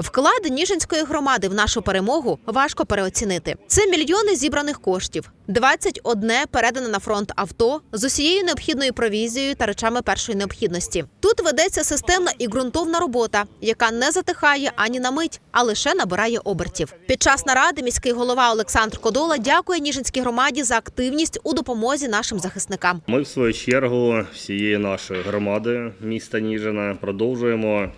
Вклад Ніжинської громади в нашу перемогу важко переоцінити. Це мільйони зібраних коштів, 21 передане на фронт авто з усією необхідною провізією та речами першої необхідності. Тут ведеться системна і ґрунтовна робота, яка не затихає ані на мить, а лише набирає обертів. Під час наради міський голова Олександр Кодола дякує Ніжинській громаді за активність у допомозі нашим захисникам. Ми, в свою чергу, всією нашою громадою міста Ніжина продовжуємо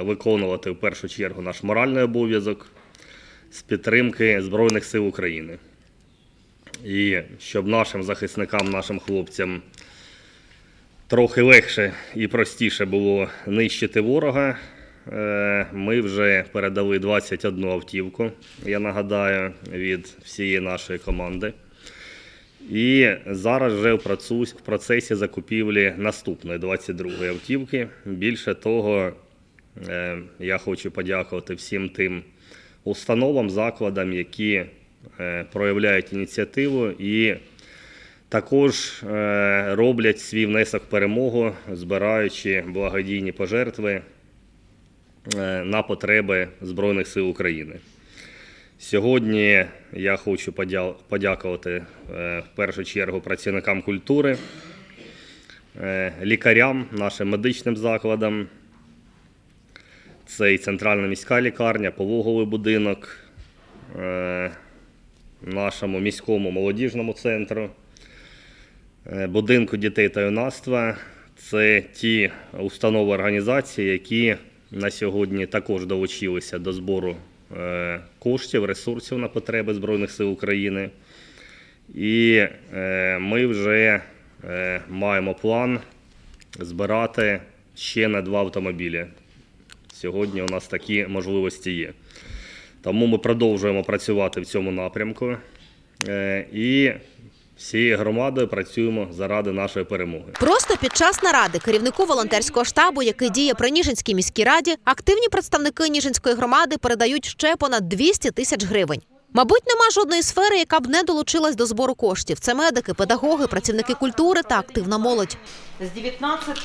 виконувати в першу чергу наш моральний обов'язок з підтримки Збройних сил України. І щоб нашим захисникам, нашим хлопцям трохи легше і простіше було нищити ворога, е, ми вже передали 21 автівку, я нагадаю, від всієї нашої команди. І зараз вже в процесі закупівлі наступної 22-ї автівки. Більше того, е, я хочу подякувати всім тим установам, закладам, які е, проявляють ініціативу і також е, роблять свій внесок в перемогу, збираючи благодійні пожертви е, на потреби Збройних сил України. Сьогодні я хочу подякувати е, в першу чергу працівникам культури, е, лікарям, нашим медичним закладам. Це і центральна міська лікарня, пологовий будинок, е, нашому міському молодіжному центру, е, будинку дітей та юнацтва. Це ті установи організації, які на сьогодні також долучилися до збору е, коштів, ресурсів на потреби Збройних сил України. І ми вже маємо план збирати ще на два автомобілі. Сьогодні у нас такі можливості є. Тому ми продовжуємо працювати в цьому напрямку е, і всією громадою працюємо заради нашої перемоги. Просто під час наради керівнику волонтерського штабу, який діє при Ніжинській міській раді, активні представники Ніжинської громади передають ще понад 200 тисяч гривень. Мабуть, нема жодної сфери, яка б не долучилась до збору коштів. Це медики, педагоги, працівники культури та активна молодь. З 19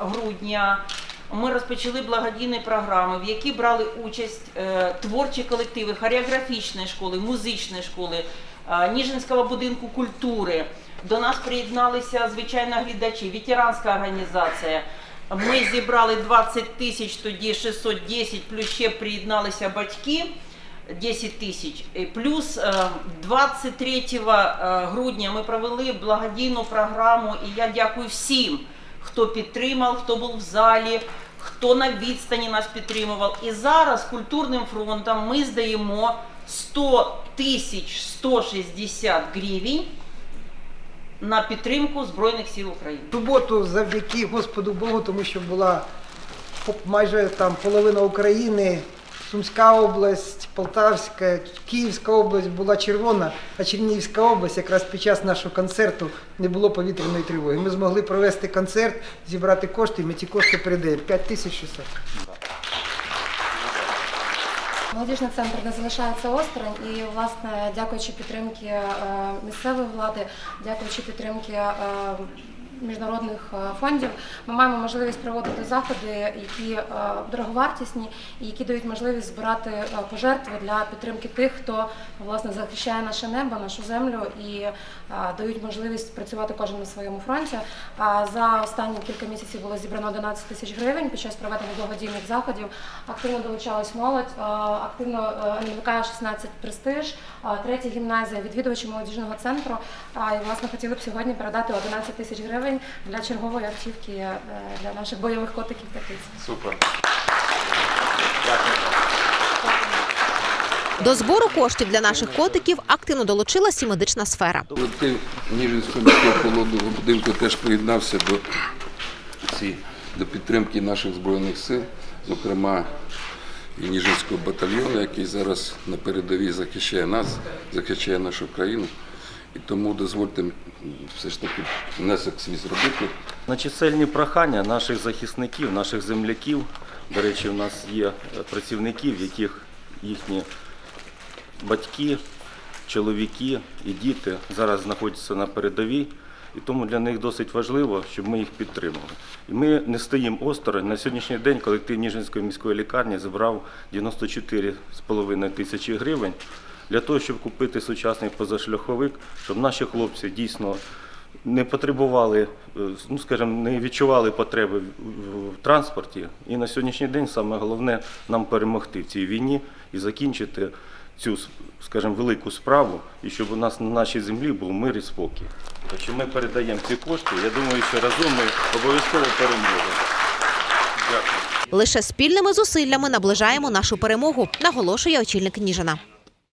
грудня ми розпочали благодійні програми, в які брали участь е, творчі колективи хореографічної школи, музичної школи, е, Ніжинського будинку культури. До нас приєдналися звичайно глядачі, ветеранська організація. Ми зібрали 20 тисяч, тоді 610, плюс ще приєдналися батьки. 10 тисяч. Плюс е, 23 е, грудня ми провели благодійну програму, і я дякую всім, хто підтримав, хто був в залі, хто на відстані нас підтримував. І зараз культурним фронтом ми здаємо 100 тисяч 160 гривень на підтримку Збройних сил України. суботу завдяки Господу Богу, тому що була майже там половина України, Сумська область, Полтавська, Київська область була червона, а Чернігівська область якраз під час нашого концерту не було повітряної тривоги. Ми змогли провести концерт, зібрати кошти, і ми ці кошти передаємо 5600. Молодіжний центр не залишається осторонь і, власне, дякуючи підтримки е, місцевої влади, дякуючи підтримки е, міжнародних е, фондів, ми маємо можливість проводити заходи, які е, дороговартісні і які дають можливість збирати е, пожертви для підтримки тих, хто власне захищає наше небо, нашу землю і дають можливість працювати кожен на своєму фронті. А за останні кілька місяців було зібрано 11 тисяч гривень під час проведення благодійних заходів. Активно долучалась молодь, активно НВК 16 престиж, третя гімназія, відвідувачі молодіжного центру. І власне хотіли б сьогодні передати 11 тисяч гривень для чергової автівки е, для наших бойових котиків та киць. Супер. До збору коштів для наших котиків активно долучилась і медична сфера. Колектив Ніжинського міського пологового будинку теж приєднався до, ці, до підтримки наших Збройних сил, зокрема і Ніжинського батальйону, який зараз на передовій захищає нас, захищає нашу країну. І тому дозвольте все ж таки внесок свій зробити. На чисельні прохання наших захисників, наших земляків. До речі, у нас є е, працівники, в яких їхні батьки, чоловіки і діти зараз знаходяться на передовій. І тому для них досить важливо, щоб ми їх підтримали. І ми не стоїмо осторонь. На сьогоднішній день колектив Ніжинської міської лікарні зібрав 94,5 тисячі гривень для того, щоб купити сучасний позашляховик, щоб наші хлопці дійсно не потребували, е, ну скажімо, не відчували потреби в- транспорті. І на сьогоднішній день саме головне нам перемогти в цій війні і закінчити цю, скажімо, велику справу, і щоб у нас на нашій землі був мир і спокій. Так що ми передаємо ці кошти. Я думаю, що разом ми обов'язково переможемо. Дякую. Лише спільними зусиллями наближаємо нашу перемогу, наголошує очільник Ніжина.